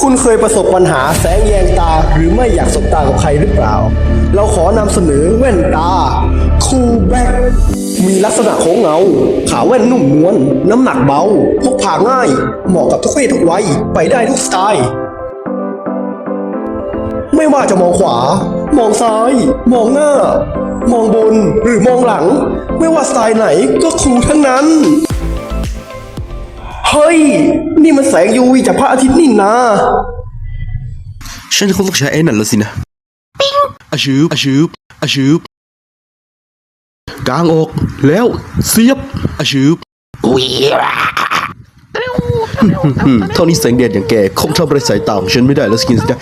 คุณเคยประสบปัญหาแสงแยงตาหรือไม่อยากสบตากับใครหรือเปล่า เราขอนำเสนอแว่นตา คูแบ็กมีลักษณะโค้งเงา ขาแว่นนุ่มนวลน้ำหนักเบา พกพาง่าย เหมาะกับทุกเพศทุกวัย ไปได้ทุกสไตล์ ไม่ว่าจะมองขวา มองซ้าย มองหน้า มองบนหรือมองหลัง ไม่ว่าสไตล์ไหนก็คูลทั้งนั้น นี่มันแสง UV จากพระอาทิตย์นี่นา ฉันคงต้องใช้ไอ้นั่นแล้วสินะ ปิ้งอาชืบอาชืบอาชืบกลางออกแล้วเสียบอาชืบอืมเท่านี้แสงแดดอย่างแกคงทำอะไรสายตาของฉันไม่ได้แล้วสกินสินะ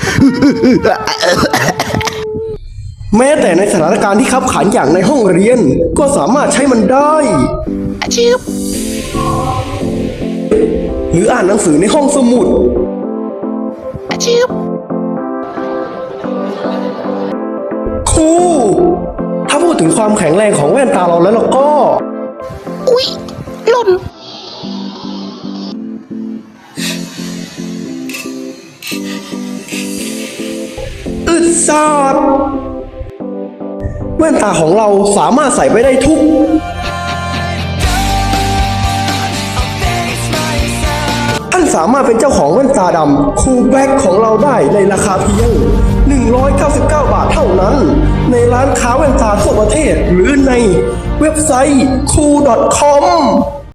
แม้แต่ในสถานการณ์ที่ขับขันอย่างในห้องเรียน ก็สามารถใช้มันได้ หรืออ่านหนังสือในห้องสมุดครูถ้าพูดถึงความแข็งแรงของแว่นตาเราแล้วเราก็ อุ๊ยหล่นอึดซาดแว่นตาของเราสามารถใส่ไปได้ทุก สามารถเป็นเจ้าของแว่นตาดำคูแบ็กของเราได้ในราคาเพียง 199 บาทเท่านั้น ในร้านค้าแว่นตาทั่วประเทศหรือในเว็บไซต์ cool.com